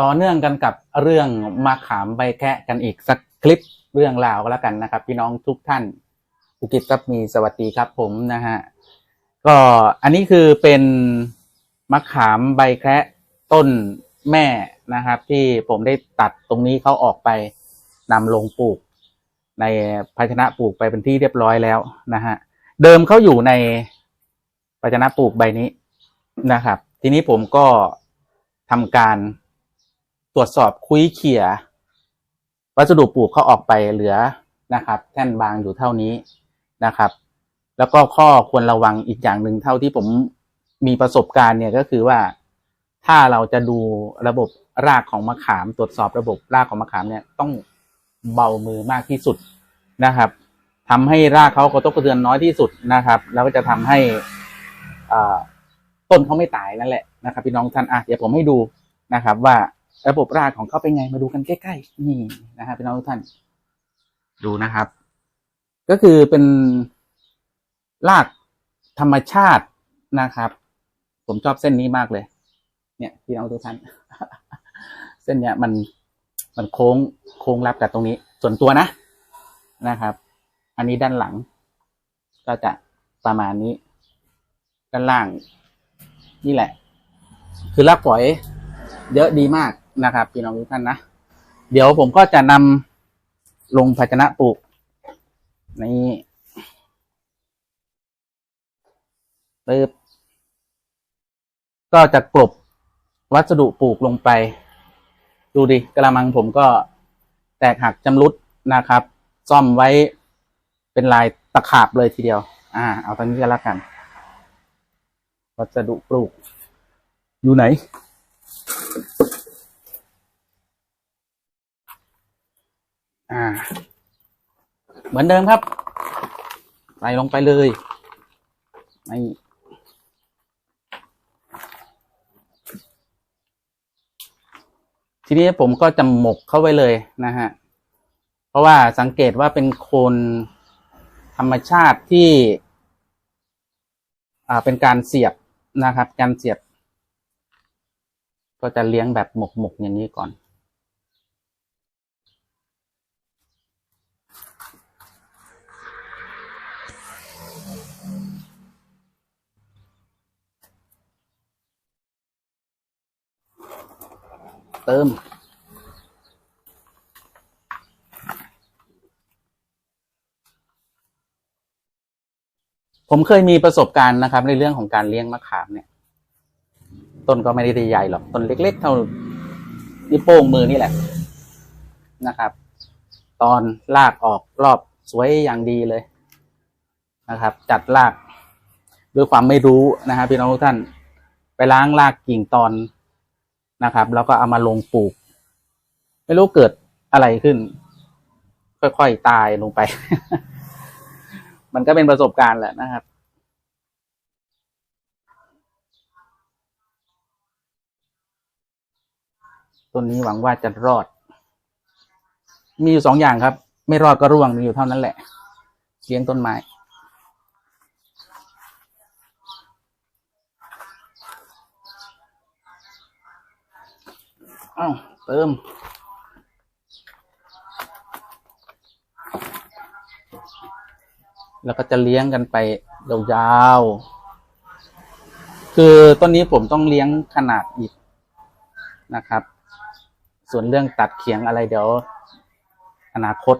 ต่อเนื่องกันกับเรื่องมาขามใบแคะกันอีกสักคลิปเรื่องราวก็แล้วกันนะครับ พี่น้องทุกท่านภูกิจครับมีสวัสดีครับผมนะฮะก็อันนี้คือเป็นมะขามใบแคะต้นแม่นะครับ ที่ผมได้ตัดตรงนี้เขาออกไปนำลงปลูก ในภาชนะปลูกไปเป็นที่เรียบร้อยแล้วนะฮะเดิมเขาอยู่ในภาชนะปลูกใบนี้นะครับ ทีนี้ผมก็ทำการ รวจสอบคุยเขี่ยวัสดุปลูกเขาออกไปเหลือนะครับ แท่นบางอยู่เท่านี้นะครับ แล้วก็ข้อควรระวังอีกอย่างหนึ่งเท่าที่ผมมีประสบการณ์เนี่ยก็คือว่าถ้าเราจะดูระบบรากของมะขาม ตรวจสอบระบบรากของมะขามเนี่ยต้องเบามือมากที่สุดนะครับทำให้รากเขากระทบกระเทือนน้อยที่สุดนะครับแล้วก็จะทำให้ต้นเขาไม่ตายนั่นแหละนะครับ พี่น้องท่านอะเดี๋ยวผมให้ดูนะครับว่า ระบบรากของเขาเป็นไงมาดูกันใกล้ๆนี่นะครับพี่น้องทุกท่าน ดูนะครับ ก็คือเป็นรากธรรมชาตินะครับ ผมชอบเส้นนี้มากเลย เนี่ยพี่น้องทุกท่าน เส้นเนี้ยมันมันโค้งโค้งรับกับตรงนี้ ส่วนตัวนะนะครับ อันนี้ด้านหลัง ก็จะประมาณนี้ ด้านล่าง นี่แหละ คือรากฝอยเยอะดีมาก นะครับพี่น้องทุกท่านนะ เดี๋ยวผมก็จะนำลงภาชนะปลูกนี่ปึ๊บก็จะกลบวัสดุปลูกลงไป ดูดิกระมังผมก็แตกหักจำรุดนะครับ ซ่อมไว้เป็นลายตะขาบเลยทีเดียว อ่า เอาตอนนี้ก็แล้วกัน วัสดุปลูก อยู่ไหน อ่า เหมือนเดิมครับ ใส่ลงไปเลยไม่ทีนี้ผมก็จะหมกเข้าไว้เลยนะฮะ เพราะว่าสังเกตว่าเป็นโคนธรรมชาติที่ อ่า เป็นการเสียบนะครับ การเสียบ ก็จะเลี้ยงแบบหมกหมกอย่างนี้ก่อน เติม ผมเคยมีประสบการณ์นะครับ ในเรื่องของการเลี้ยงมะขามเนี่ย ต้นก็ไม่ได้ใหญ่หรอก ต้นเล็ก ๆ เท่านิ้วโป้งมือนี่แหละนะครับ ตอนลากออกรอบสวยอย่างดีเลย นะครับ จัดลากด้วยความไม่รู้นะครับพี่น้องทุกท่านไปล้างลากกิ่งตอนนะครับ แล้วก็เอามาลงปลูก ไม่รู้เกิดอะไรขึ้น ค่อยๆตายลงไป มันก็เป็นประสบการณ์แหละนะครับต้นนี้หวังว่าจะรอด มีอยู่สองอย่างครับ ไม่รอดก็ร่วงมีอยู่เท่านั้นแหละเลี้ยงต้นไม้ อ้าวเติมแล้วก็จะเลี้ยงกันไปยาวๆ คือต้นนี้ผมต้องเลี้ยงขนาดอีกนะครับ ส่วนเรื่องตัดเขียงอะไรเดี๋ยว อนาคต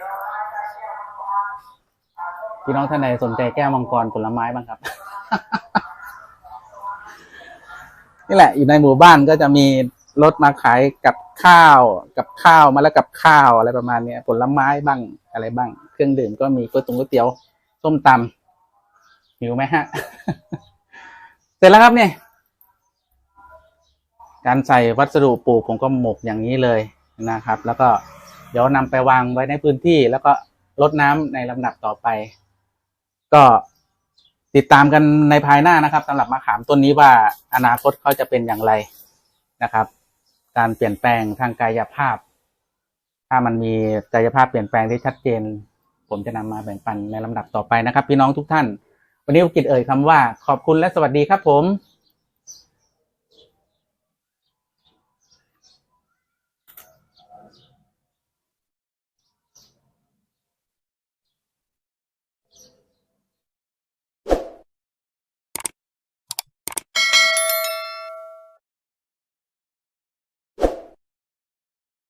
โลร้อยได้แก้วมังกรอ่าต้นพี่น้องท่านใดสนใจแก้วมังกรผลไม้บ้างครับ นี่แหละ อยู่ในหมู่บ้านก็จะมีรถมาขายกับข้าว กับข้าวมาแล้วกับข้าวอะไรประมาณเนี้ยผลไม้บ้างอะไรบ้าง เครื่องดื่มก็มีก๋วยตงก๋วยเตี๋ยวส้มตำ หิวไหมฮะ เสร็จแล้วครับเนี่ยการใส่วัสดุปลูกผมก็หมกอย่างนี้เลยนะครับ แล้วก็เดี๋ยวนำไปวางไว้ในพื้นที่แล้วก็รดน้ำในลำดับต่อไป ก็ติดตามกันในภายหน้านะครับสำหรับมะขามต้นนี้ว่าอนาคตเขาจะเป็นอย่างไรนะครับ การเปลี่ยนแปลงทางกายภาพ ถ้ามันมีกายภาพเปลี่ยนแปลงที่ชัดเจน ผมจะนำมาแบ่งปันในลำดับต่อไปนะครับ พี่น้องทุกท่าน วันนี้อุกิจเอ่ยคำว่าขอบคุณและสวัสดีครับผม